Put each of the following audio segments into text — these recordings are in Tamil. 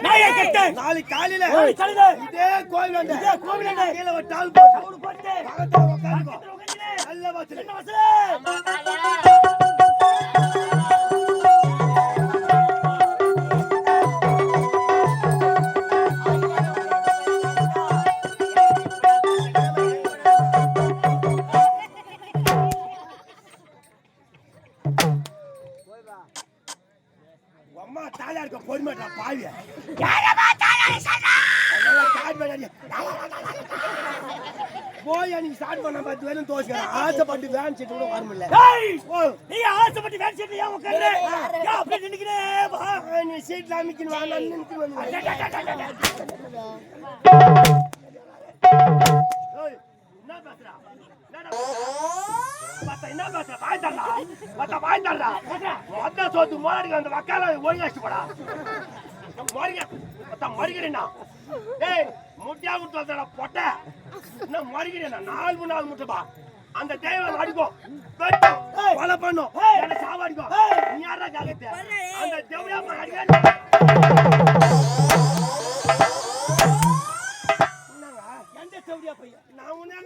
நாயை கட்டு நாளை காலையில கழுத இதே கோவில் வந்து அம்மா தாலா இருக்க பொறுமைடா பாவியா ஆசைப்பட்டு வேணும் தோசுக்கிறேன் ஆசைப்பட்டு வேன் சீட்டு கூட வர முடியல. நீ ஆசைப்பட்டு வேன் சீட்டு ஏன் உட்காரு அப்படி நினைக்கிறேன் நீ சீட்ல அமைக்கணும் வாங்கலாம் என்ன பேசுற? வாய்ந்தாடா வந்த சோத்து மோராடிக்கு அந்த வக்கால ஒழுங்காச்சு ஏய், முட்டையா விட்டு வந்தடா, பொட்டை. என்ன? மறிக்கிறேன்னா? நாலு மணி நாலு முட்டைப்பா. அந்த தெய்வம் அடிக்கும் கொலை பண்ணும். என்னை சாவடிக்கும் நீ யாரா கேட்கறது? அந்த தெய்வம் அடிக்காது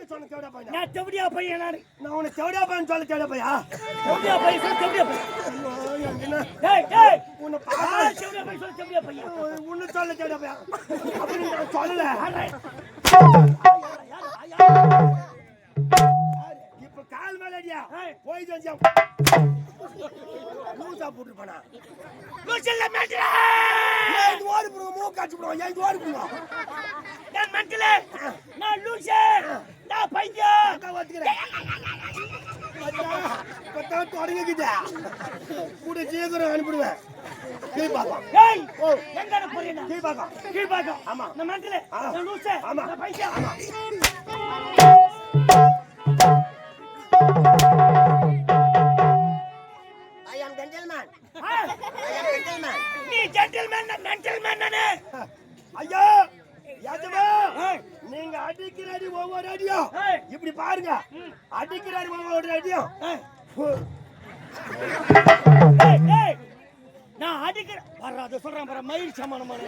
பேர் சொன்ன தேவடா பையன்? நான் தேவடியா பையன் நான்? நான் உன தேவடியா பையன் சொல்ல தேவடா பையா? தேவடியா பையன் சொல்ல தேவடியா பையன் டேய் டேய். உன்னை பாத்தா தேவடியா பையன் சொல்ல தேவடியா பையன் உன்னை சொல்ல தேவடா பையா? அப்படி நான் சொல்லல. இப்ப கால் மேலடியா போய் செஞ்சா லூசா மூக்காச்சு போடுங்க ஏய் நான் மென்டல் ஏண்டா பையா ஒத்துக்கிறேன் தொடங்கிக்கிட்ட கூட சீக்கிரம் அனுப்பிடுவேன். கீழ்பாக்கம் ஏய் ஓ. எங்க போறீங்க? கீழ்பாக்கம் கீழ்பாக்கம் ஆமா. நம்ம இடத்துல நான் லூசு ஆமா. நான் பைசா ஆமா ஐயா நீங்க அடிக்கிற அடி ஒவ்வொரு அடியும். இப்படி பாருங்க. அடிக்கிற அடி ஒவ்வொரு அடியும். நான் அடிக்கிற வர்ற அதை சொல்றேன் பாரு மயில் சமானமான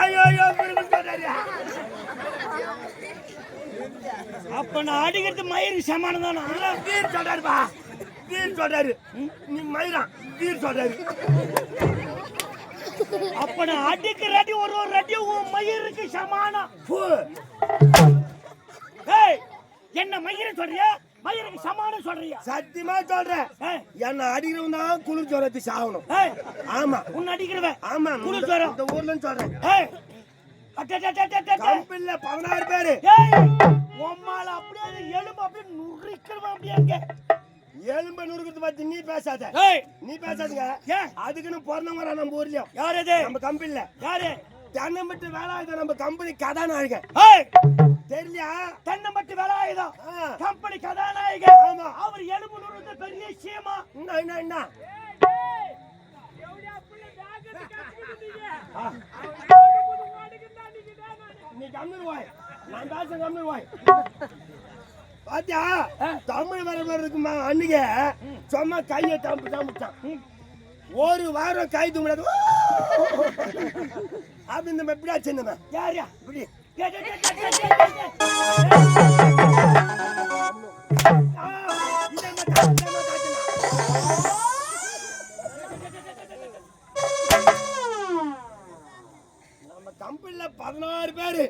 ஐயோ ஐயோ. அப்ப நான் அடிக்கிறது மயில் சமானம் தானா? சொல்றாருப்பா. வீர் சொல்றாரு. நீ மயிரான் வீர் சொல்றாரு. அப்ப நான் அடிக்கிற அடி ஒரு ஒரு அடி உன் மயிருக்கு சமானம். என்ன மயிரை சொல்றியா? மயிருக்கு சமானம் சொல்றியா? சத்தியமா சொல்றேன். என்ன அடிக்கிறவன் தான் குளிர் ஜோரத்து சாகணும். ஆமா. உன்னை அடிக்கிறவன் ஆமா குளிர் ஜுரம். இந்த ஊர்ல சொல்றேன். கம்பெனில பதினாறு பேரு. உம்மால அப்படியே எலும்பு அப்படியே நுரிக்கிறவன் அப்படியே எலும்பு நுறுக்கிறது பத்தி நீ பேசாத. நீ பேசாதீங்க. அதுக்குன்னு பிறந்தவங்க நம்ம ஊர்லயும். யார் அது நம்ம கம்பெனில யாரு? தென்னம்பிட்டு வேலை ஆகுது? நம்ம கம்பெனி கதாநாயகன். தெரியலையா? தென்னம்பட்டு வேலாயுதம் ஆ. கம்பெனி கதாநாயகன். ஆமா. அவர் எலும்பு நுறுந்து பெரிய விஷயமா? என்ன என்ன என்ன. நீ கம்மில் வாய். நான் பேச கம்மில் வாய். பாத்தியா தமிழ் வரவர் இருக்குமா அன்னைக்கு சும்மா கையை தம்பு தம்பிட்டான் ஒரு வாரம் காய் தூங்கிடாது அப்படி இந்த எப்படியா சின்னமா யாரியா இப்படி நம்ம கம்பெனியில் பதினாறு பேர்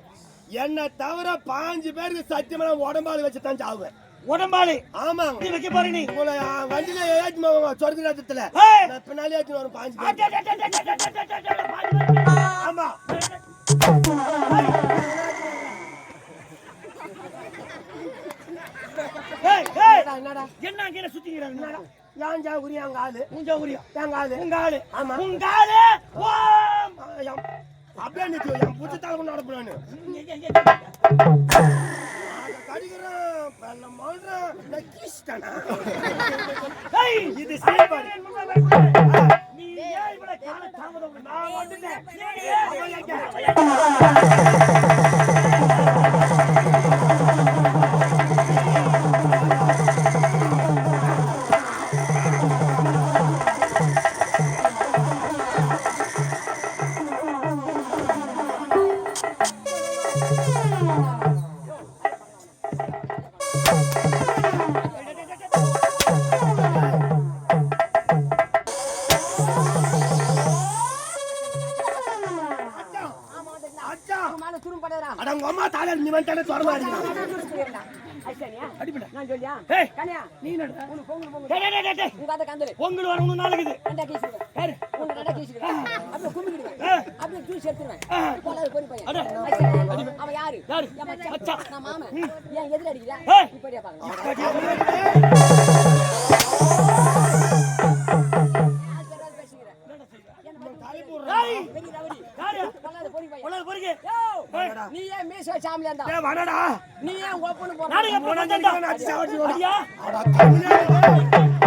என்ன தவிர பாஞ்சு பேருக்கு சத்தியமா உடம்பாலு வச்சு தான் சாவுவேன். உடம்பாலு? ஆமா நீ வைக்க பாரு நீ. உங்களை வண்டியில ஏற்றி சொர்க்க ராஜ்யத்துல பின்னாலே ஏற்றி வரும் பாஞ்சு ஆமா. என்ன சுத்திக்கிறாங்க ஏன் உரியா உங்க எங்க ஆளு? உங்க ஆளு. ஆமா. உங்க ஆளு? அப்படியே நிற்கும் என் பூச்சி தலைவன் நடப்புறான்னு இது செயல்பாடு நீ ஏன் இவ்வளவு தாமதம் நான் வந்துட்டேன் அட உங்க அம்மா தாலி நீ வந்துட்டானே தொடமா அடிக்கிறான் அடிப்படா. நான் சொல்லியா? ஏய். கனியா? நீ நடுடா. உனக்கு பொங்கல் பொங்கல். டேய், டேய், டேய். உங்க அத கந்தலு. பொங்கல் வரணும் நாளைக்குது ரெண்டா கீசுடுவேன் யாரு? உங்க கீசுடுவேன் அப்படியே கும்பிடுவேன் ஆ. அப்படியே ஜூஸ் ஆ. கொள்ளாத பொறி பையன். அவன் யாரு? யாரு? மச்சான். நான் மாமன். ஏன் எதிர. இப்படியா நீ ஏன் மீச வச்சாமல இருந்தா டேய் வாடா நீ ஏன் நாளைக்கு போற உனக்கு வந்தா. அடிச்சு. அடியா அட தமிழே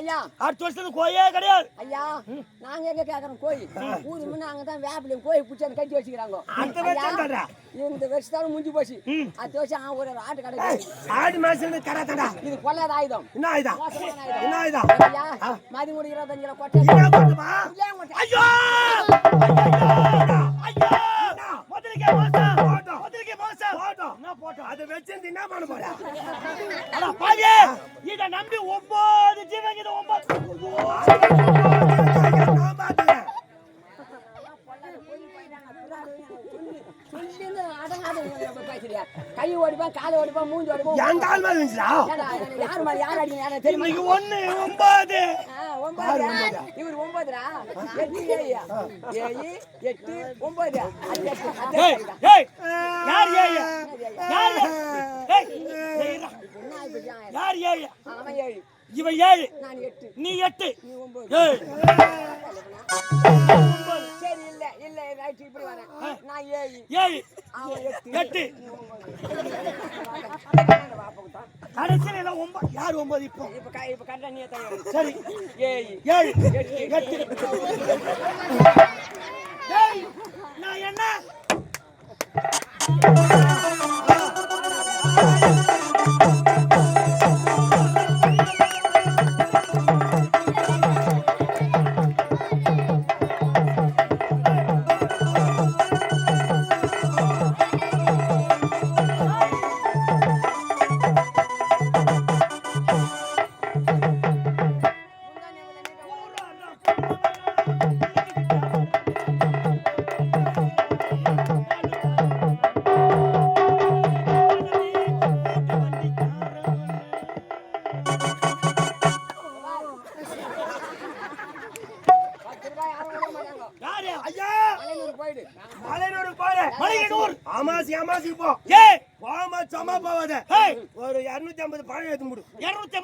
ஐயா. அடுத்த வருஷம் கோயே கிடையாது. ஐயா நாங்க எங்க கேக்குறோம்? கோய் ஊரு முன்ன அங்க தான் வேப்பிலையும் கோய் பிடிச்சி கட்டி வச்சுக்கிறாங்க. இந்த வருஷத்தாலும் முடிஞ்சு போச்சு. அடுத்த வருஷம் ஒரு ஆட்டு கடை ஆடு மாசம் கராத்தடா இது கொள்ளாத ஆயுதம். என்ன ஆயுதா மோசமான என்ன ஆயுதம்? ஆயுதா ஐயா மதி முடி இருபத்தஞ்சு ரூபா கொட்டை. ஐயோ! பேசுறியா? கை ஓடிப்பான் காலை ஓடிப்பான் மூஞ்சி ஓடிப்பான் என் கால் மேல யார் மேல யார் அடிங்க யாரை தெரியுமா? இன்னைக்கு ஒண்ணு ஒன்பது. இவர் ஒன்பதுடா எட்டு ஏழு ஏழு எட்டு ஒன்பது ஏய். ஏய். யார் ஏய்? யார் ஏய்? ஏய்? யார் ஏய்? அவன் ஏழு. இவன் ஏழு. நான் எட்டு. நீ எட்டு. நீ ஒன்பது. ஏய். சரி இல்ல இல்ல ரைட் இப்படி வரேன். நான் ஏழு. ஏழு. எட்டு. கடைசியில் எல்லாம் ஒன்பது யார் ஒன்பது இப்போ? இப்ப க- இப்ப கரெக்டா நீ சரி. ஏழு ஏழு எட்டு நான் என்ன?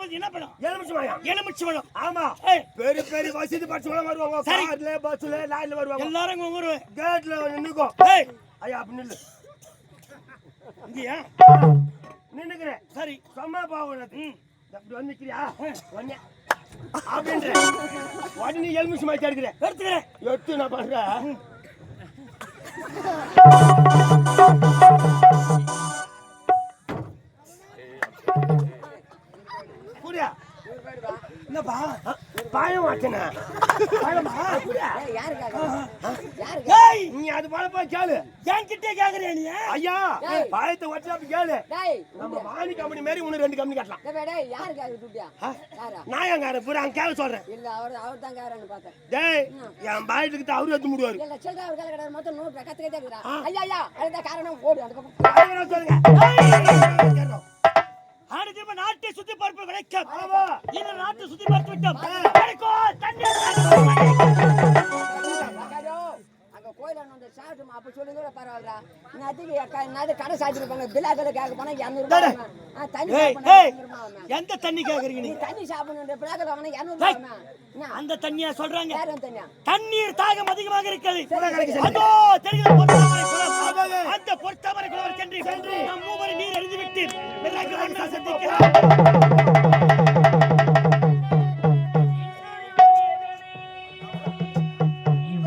ஐம்பது என்ன படம் எலுமிச்சமாயா எலுமிச்சு பழம் ஆமா பெரிய பெரிய வசதி பட்சம் வருவாங்க. சரி. கார்ல பஸ்ல லாரில வருவாங்க. எல்லாரும் இங்க ஊரு. கேட்ல நின்னுக்கோ ஏய். ஐயா அப்படி நில்லு. இங்கயா? நின்னுக்கிறேன். சரி. சும்மா போவாது அப்படி வந்து நிக்கிறியா ஒன்னே அப்படின்ற. உடனே எலுமிச்சு மாதிரி எடுக்கிறேன் எடுத்துக்கிறேன். எடுத்து நான் பண்றேன் போயிடுவா என்னப்பா பாயம் யாரு கேக்குறா? யாரு ஏய் நீ அது போல போய் கேளு என்கிட்ட கேக்குறியா நீ ஐயா. பாயத்தை அப்படி கேளு டேய் நம்ம வாணி கம்பெனி மாதிரி உனக்கு ரெண்டு கம்பெனி கட்டலாம் யாரு கேக்குற துட்டியா யாரா நாயங்கார பூரா அங்க கேட்க சொல்றேன் இல்ல அவர் அவர் தான் கேக்குறான்னு பார்த்தேன் டேய் என் பாயத்துக்கு அவரு எடுத்து முடிவாரு இல்ல சில்லறை அவர் கிடையாது மொத்தம் நூறு கத்துக்கிட்டே இருக்கிறா ஐயா ஐயா அதுதான் காரணம் ஓடு சொல்லுங்க ஆமா. இந்த நாட்டை சுத்தி பார்த்து விட்டோம் சாப்பிட்டு அப்ப சொல்லுங்க பரவாயில்லடா. அக்கா நான் கடை சாப்பிட்டுருப்பாங்க பிலாக்களை கேட்க போனா இரநூறு ரூபாய் ஆகும். ஆ, தண்ணி. எந்த தண்ணி கேக்குறீங்க நீ தண்ணி சாப்பிடணும் பிளாக்களை வாங்கினா இரநூறு ரூபாய் ஆகும். என்ன? அந்த தண்ணியா சொல்றாங்க? தண்ணீர் தாகம் அதிகமாக இருக்கிறது. அதோ குளம். அந்த பொருத்தாமரை குளம் சென்று. நம் மூவரை நீர் அறிந்து விட்டு பிறகு வந்து சந்திக்கிறோம்